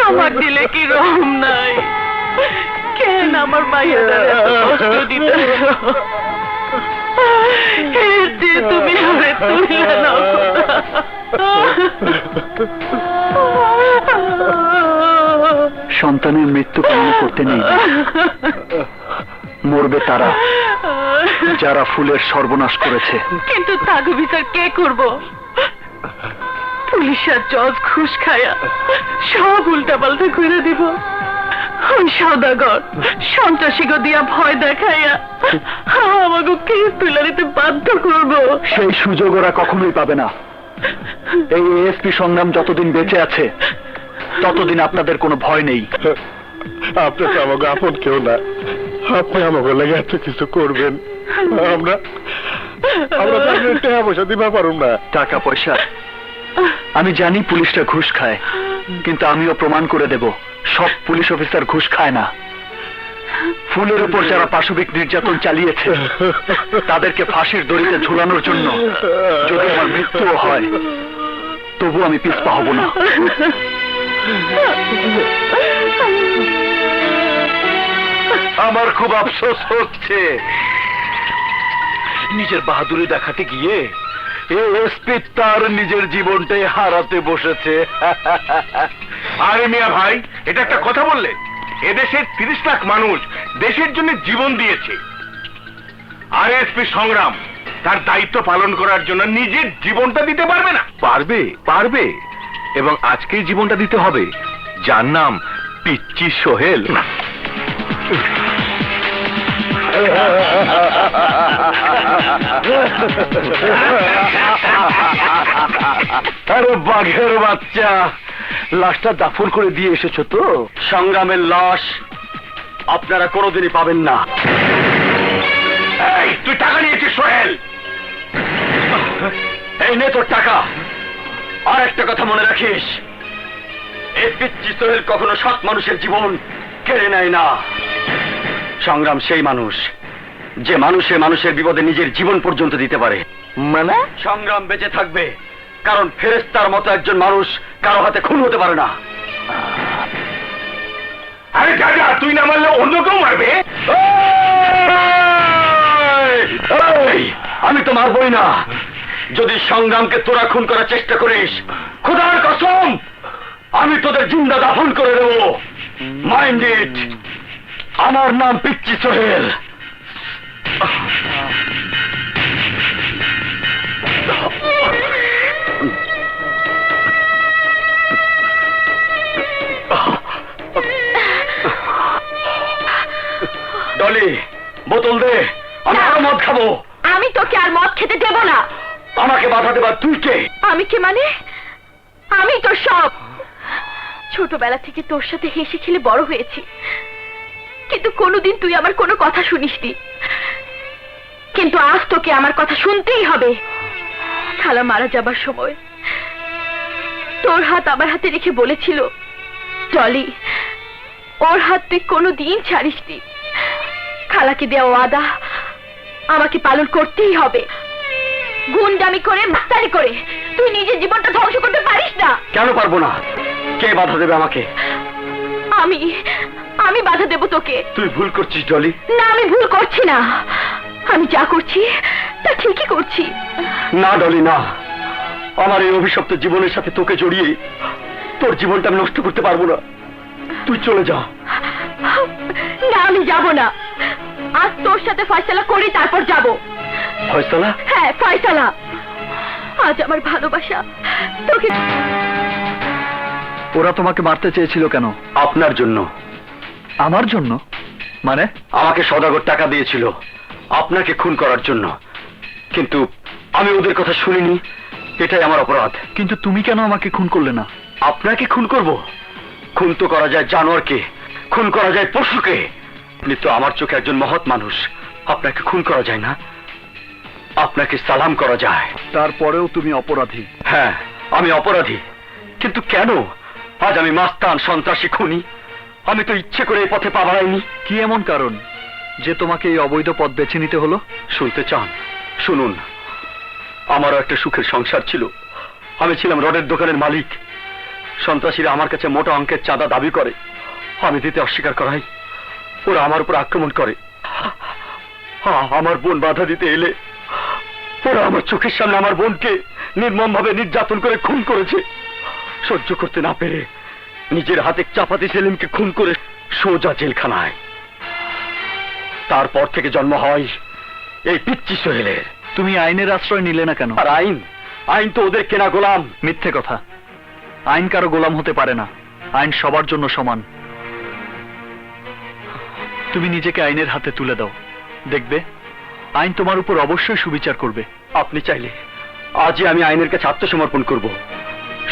তোমার দিলে কি রহম নাই? কেন আমার দিতে তুমি সন্তানের মৃত্যু কামনা করতে নেই। মরবে তারা। যারা ফুলের সর্বনাশ করেছে। কিন্তু তাগু বিচার কে করব? পুলিশ আর জজ ঘুষ খায়া সব উল্টা পাল্টা করে দিব। ওই সদাগর সন্ত্রাসীকে দিয়া ভয় দেখাইয়া আমাকে কেস তুলে নিতে বাধ্য করব। সেই সুযোগ ওরা কখনোই পাবে না। এই এএসপি সংগ্রাম যতদিন বেঁচে আছে ততদিন আপনাদের কোনো ভয় নেই। আপনি তো আমাকে আপন কেউ না। আপনি আমাকে লাগে এত কিছু করবেন। আমরা আমরা টাকা পয়সা দিবা পারুম না। টাকা পয়সা? আমি জানি পুলিশরা ঘুষ খায় কিন্তু আমিও প্রমাণ করে দেব সব পুলিশ অফিসার ঘুষ খায় না। ফুলের উপর যারা পাশবিক নির্যাতন চালিয়েছে তাদেরকে ফাঁসির দড়িতে ঝুলানোর জন্য যদি আমার মৃত্যুও হয় তবু আমি পিছপা হব না। আমার খুব আফসোস হচ্ছে। নিজের বাহাদুরি দেখাতে গিয়ে এসপি তার নিজের জীবনটাই হারাতে বসেছে। আরে মিয়া ভাই এটা একটা কথা বললেন এদেশের তিরিশ লাখ মানুষ দেশের জন্য জীবন দিয়েছে। আরএসপি সংগ্রাম তার দায়িত্ব পালন করার জন্য নিজের জীবনটা দিতে পারবে না। পারবে পারবে। এবং আজকেই জীবনটা দিতে হবে। যার নাম পিচ্চি সোহেল। আরে বাঘের বাচ্চা, লাশটা দাফন করে দিয়ে এসেছ তো? সংগ্রামের লাশ আপনারা কোনোদিনই পাবেন না। তুই টাকা নিয়েছিস, সোহেল? এই নে তোর টাকা। আর একটা কথা মনে রাখিস। এই পিচ্ছি সোহেল কখনো সৎ মানুষের জীবন কেড়ে নেয় না। সংগ্রাম সেই মানুষ। যে মানুষে মানুষের বিপদে নিজের জীবন পর্যন্ত দিতে পারে। মানে? সংগ্রাম বেঁচে থাকবে কারণ ফেরেস্তার মতো একজন মানুষ কারও হাতে খুন হতে পারে না। আরে দাদা তুই না মারলে অন্য কেউ মারবে? আমি তো মারবই না। যদি সংগ্রামকে তোরা খুন করার চেষ্টা করিস খোদার কসম আমি তোদের জিন্দা দাফন করে দেব। মাইন্ড ইট আমার নাম পিচ্চি সোহেল। ডলি বোতল দে আমি আরও মদ খাব। আমি তোকে আর মদ খেতে দেব না। আমাকে বাধা দেবার তুই কে? আমি কি মানে? আমি তোর সব। ছোটবেলা থেকে তোর সাথে হেসে খেলে বড় হয়েছি। কিন্তু কোনোদিন তুই আমার কোনো কথা শুনিসনি। কিন্তু আজ তোকে আমার কথা শুনতেই হবে। খালা মারা যাবার সময় তোর হাত আমার হাতে রেখে বলেছিল টলি ওর হাত তুই কোনো দিন ছাড়িসনি। খালাকে দেওয়া ওয়াদা আমাকে পালন করতেই হবে। গুন্ডামি করে মাস্তারি করে তুই নিজের জীবনটা ধ্বংস করতে পারিস না। কেন পারব না? কে বাধা দেবে আমাকে? আমি আমি বাধা দেব তোকে। তুই ভুল করছিস ডলি না আমি ভুল করছি না। আমি যা করছি তা ঠিকই করছি। না ডলি না। আমার এই অভিশপ্ত জীবনের সাথে তোকে জড়িয়ে তোর জীবনটা আমি নষ্ট করতে পারব না। তুই চলে যা। না আমি যাব না। আজ তোর সাথে ফয়সালা করি তারপর যাব। ফয়সালা? হ্যাঁ ফয়সালা। আজ আমার ভালোবাসা তোকে ওরা তোমাকে মারতে চেয়েছিল কেন? আপনার জন্য। আমার জন্য? মানে? আমাকে সদাগর টাকা দিয়েছিল। আপনাকে খুন করার জন্য। কিন্তু আমি ওদের কথা শুনিনি। এটাই আমার অপরাধ। কিন্তু তুমি কেন আমাকে খুন করলে না? আপনাকে খুন করব। খুন তো করা যায় জানোয়ারকে খুন করা যায় পশুকে। আপনি তো আমার চোখে একজন মহৎ মানুষ। আপনাকে খুন করা যায় না। আপনাকে সালাম করা যায়। তারপরেও তুমি অপরাধী। হ্যাঁ আমি অপরাধী। কিন্তু কেন? আজ আমি মাস্তান সন্ত্রাসী খুনি। আমি তো ইচ্ছে করে এই পথে পা বাড়াইনি। কি এমন কারণ? যে তোমাকে এই অবৈধ পথ বেছে নিতে হলো, শুনতে চান। শুনুন, আমারও একটা সুখের সংসার ছিল। আমি ছিলাম রডের দোকানের মালিক। সন্ত্রাসীরা আমার কাছে মোটা অঙ্কের চাঁদা দাবি করে। আমি দিতে অস্বীকার করাই। ওরা আমার উপর আক্রমণ করে। আমার বোন বাধা দিতে এলে ওরা আমার চোখের সামনে আমার বোনকে নির্মম ভাবে নির্যাতন করে খুন করেছে। সহ্য করতে না পেরে নিজের হাতে চাপাতি সেলিমকে খুন করে সোজা জেলখানায় তারপর থেকে জন্ম হয় এই পিচ্চি সোহেলের। তুমি আইনের আশ্রয় নিলে না কেন? আর আইন? আইন তো ওদের কেনা গোলাম। মিথ্যে কথা। আইন কারও গোলাম হতে পারে না। আইন সবার জন্য সমান। তুমি নিজেকে আইনের হাতে তুলে দাও। দেখবে আইন তোমার উপর অবশ্যই সুবিচার করবে। আপনি চাইলে আজই আমি আইনের কাছে আত্মসমর্পণ করব।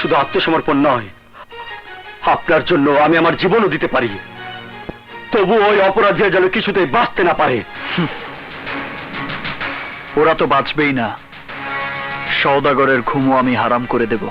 শুধু আত্মসমর্পণ নয় আপনার জন্য আমি আমার জীবনও দিতে পারি। তবু ওই অপরাধীরা যেন কিছুতেই বাঁচতে না পারে। ওরা তো বাঁচবেই না। সৌদাগরের ঘুমও আমি হারাম করে দেব।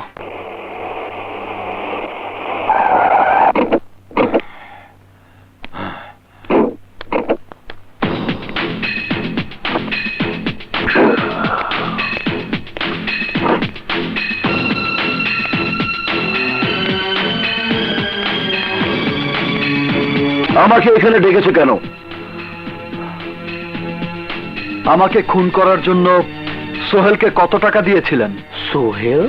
আমাকে এখানে ডেকেছো কেন? আমাকে খুন করার জন্য সোহেলকে কত টাকা দিয়েছিলেন? সোহেল?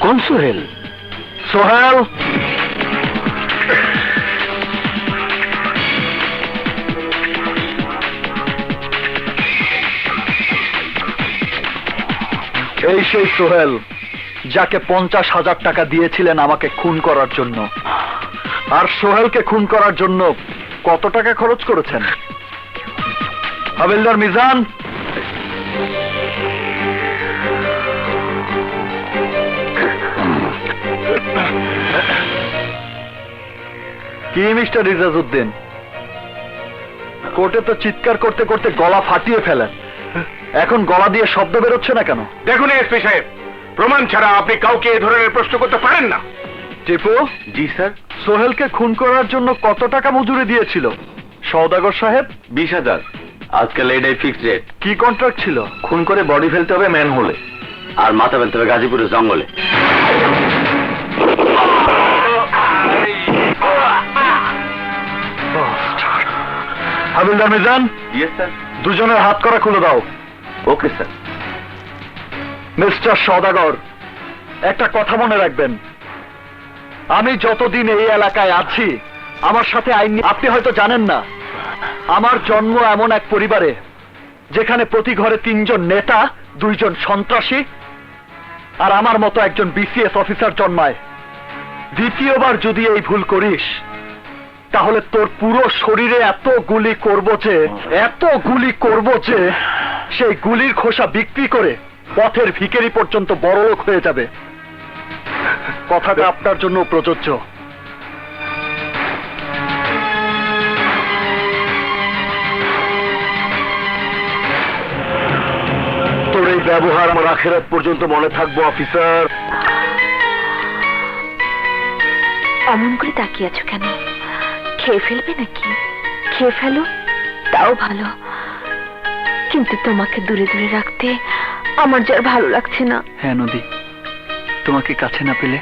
কোন সোহেল? সোহেল! এই সেই সোহেল যাকে পঞ্চাশ হাজার টাকা দিয়েছিলেন আমাকে খুন করার জন্য। আর সোহেলকে খুন করার জন্য কত টাকা খরচ করেছেন? হাবিলদার মিজান? কি, মিস্টার রিজাজউদ্দিন? কোর্টে তো চিৎকার করতে করতে গলা ফাটিয়ে ফেলেন। এখন গলা দিয়ে শব্দ বেরোচ্ছে না কেন? দেখুন এসপি সাহেব, প্রমাণ ছাড়া আপনি কাউকে এ ধরনের প্রশ্ন করতে পারেন না। টিপু জি স্যার। সোহেলকে খুন করার জন্য কত টাকা মজুরি দিয়েছিল? সওদাগর সাহেব? বিশ হাজার। আজকাল এটাই ফিক্সড রেট কি কন্ট্রাক্ট ছিল? খুন করে বডি ফেলতে হবে ম্যান হলে আর মাথা ফেলতে হবে গাজীপুরের জঙ্গলে। হাবিলদার মিজান? ইয়েস স্যার দুজনের হাত করা খুলে দাও। ওকে স্যার মিস্টার সদাগর একটা কথা মনে রাখবেন। আমি যতদিন এই এলাকায় আছি, আমার সাথে আইন আপনি হয়তো জানেন না, আমার জন্ম এমন এক পরিবারে, যেখানে প্রতি ঘরে তিনজন নেতা, দুইজন সন্ত্রাসী, আর আমার মতো একজন বিসিএস অফিসার জন্মায়। দ্বিতীয়বার যদি এই ভুল করিস, তাহলে তোর পুরো শরীরে এত গুলি করব যে, এত গুলি করব যে, সেই গুলির খোসা বিক্রি করে পথের ভিকেরি পর্যন্ত বড়লোক হয়ে যাবে। কথাটা আপনার জন্য প্রযোজ্য। তোর এই ব্যবহার আমার আখেরাত পর্যন্ত মনে থাকব অফিসার। অমন করে তাকিয়ে আছো কেন? খেয়ে ফেলবে নাকি? খেয়ে ফেলো তাও ভালো। কিন্তু তোমাকে দূরে দূরে রাখতে আমার যার ভালো লাগছে না। হ্যাঁ নদী। তোমাকে কাছে না পেলে